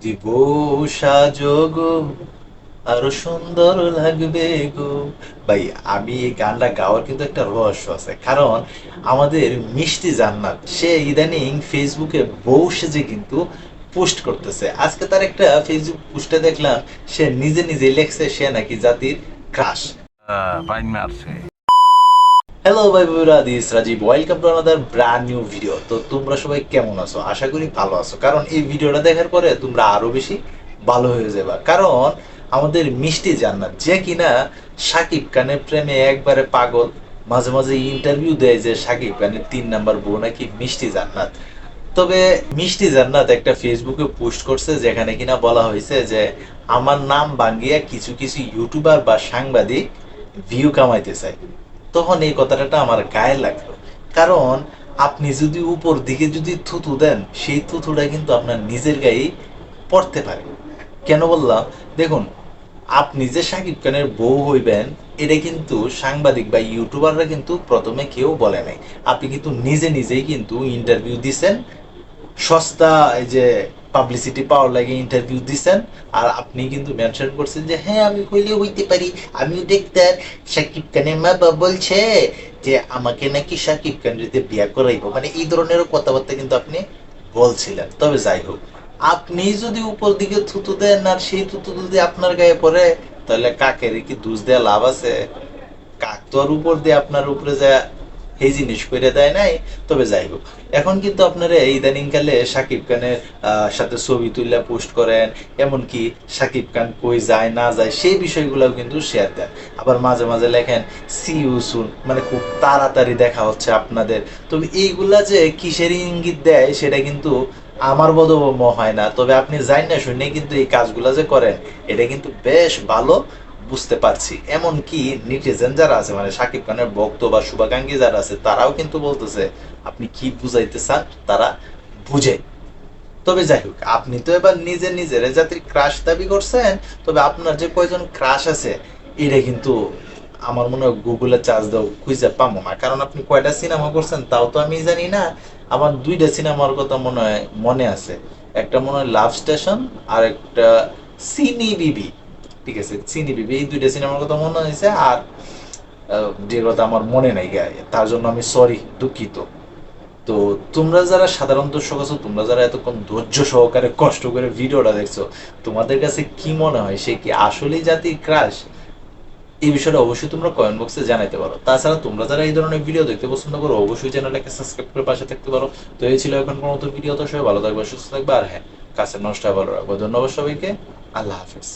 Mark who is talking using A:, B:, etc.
A: যদি বউ সাজো গো আরও সুন্দর লাগবে গো। ভাই, আমি এই গানটা গাওয়ার কিন্তু একটা রহস্য আছে। কারণ আমাদের মিষ্টি জান্নাত, সে ইদানিং ফেসবুকে বউ সেজে কিন্তু পোস্ট করতেছে। আজকে তার একটা ফেসবুক পোস্টে দেখলাম, সে নিজে নিজে লেখছে সে নাকি জাতির ক্রাশ। হ্যালো ভাই বন্ধুরা this Rajib welcome to another brand new video তো তোমরা সবাই কেমন আছো? আশা করি ভালো আছো। কারণ এই ভিডিওটা দেখার পরে তোমরা আরও বেশি ভালো হয়ে যাবে। কারণ আমাদের মিষ্টি জান্নাত, যে কিনা সাকিব খানের প্রেমে একবারে পাগল, মাঝে মাঝে ইন্টারভিউ দেয় যে সাকিব খানের তিন নাম্বার বউ নাকি মিষ্টি জান্নাত। তবে মিষ্টি জান্নাত একটা ফেসবুকে পোস্ট করছে যেখানে কিনা বলা হয়েছে যে, আমার নাম বাঙ্গিয়া কিছু কিছু ইউটিউবার বা সাংবাদিক ভিউ কামাইতে চায়। তখন এই কথাটা আমার গায়ে লাগল। কারণ আপনি যদি উপর দিকে যদি থুতু দেন, সেই থুতুটা কিন্তু আপনার নিজের গায়ে পড়তে পারে। কেন বললাম? দেখুন, আপনি যে সাকিব খানের বউ হইবেন, এটা কিন্তু সাংবাদিক বা ইউটিউবাররা কিন্তু প্রথমে কেউ বলে নাই। আপনি কিন্তু নিজে নিজেই কিন্তু ইন্টারভিউ দিছেন। সস্তা এই যে পাবলিসিটি পাওয়ার লাগে ইন্টারভিউ দিছেন, আর আপনি কিন্তু মেনশন করছেন যে হ্যাঁ আমি হইলে হইতে পারি, আমিও ডাক্তার। সাকিব খানের মা বাবা বলছে যে, আমাকে নাকি সাকিব খান যদি বিয়া করাইবো। মানে এই ধরনের কথাবার্তা কিন্তু আপনি বলছিলেন। তবে যাই হোক, আপনি যদি উপর দিকে থুতু দেন আর সেই থুতু যদি আপনার গায়ে পড়ে, তাহলে কাকের কি দুষ দেওয়া লাভ আছে? কাক তো আর উপর দিয়ে আপনার উপরে যা এই জিনিস করে দেয় নাই, তবে যাই হোক। এখন কিন্তু আপনারা ইদানিং কালে সাকিব খানের সাথে ছবি তুলে পোস্ট করেন, এমনকি সাকিব খান কই যায়, না যায়, সেই বিষয়গুলোও কিন্তু শেয়ার দেন। আবার মাঝে মাঝে লেখেন সি ইউ সুন মানে খুব তাড়াতাড়ি দেখা হচ্ছে আপনাদের। তবে এইগুলা যে কিসের ইঙ্গিত দেয়, সেটা কিন্তু আমার বোধগম্য হয় না। তবে আপনি যাই না শুনে কিন্তু এই কাজগুলা যে করেন, এটা কিন্তু বেশ ভালো বুঝতে পারছি। এমনকি নিটিজেন যারা আছে মানে সাকিব খানের ভক্ত বা শুভাকাঙ্ক্ষী যারা আছে, তারাও কিন্তু বলতেছে, আপনি কি বুঝাইতে চান? তারা বুঝে। তবে যাই হোক, আপনি তো এবার নিজে নিজের জাতির ক্রাশ দাবি করছেন, তবে আপনার যে কয়জন ক্রাশ আছে, এটা কিন্তু আমার মনে হয় গুগলে চার্জ দাও, খুঁজে পাবো না। কারণ আপনি কয়টা সিনেমা করছেন, তাও তো আমি জানি না। আমার দুইটা সিনেমার কথা মনে হয়, মনে আছে। একটা মনে হয় লাভ স্টেশন আর একটা সিনি বিবি। ঠিক আছে সিনি বিবি এই দুইটা সিনেমার কথা মনে হয়েছে আর যে কথা আমার মনে নাই তার জন্য আমি সরি দুঃখিত। তো তোমরা যারা সাধারণ দর্শক আছো, তোমরা যারা এতক্ষণ ধৈর্য সহকারে কষ্ট করে ভিডিওটা দেখছ, তোমাদের কাছে কি মনে হয়, সে কি আসলেই জাতির ক্রাশ এই বিষয়টা অবশ্যই তোমরা কমেন্ট বক্সে জানাতে পারো। তাছাড়া তোমরা যারা এই ধরনের ভিডিও দেখতে পছন্দ করো, অবশ্যই চ্যানেলটাকে সাবস্ক্রাইব করে পাশে থাকতে পারো। তো এই ছিল এখন কোনো ভিডিও তো সবাই ভালো থাকবে, সুস্থ থাকবে, আর হ্যাঁ কাছে নষ্ট ভালো রাখব ধন্যবাদ সবাইকে, আল্লাহ হাফেজ।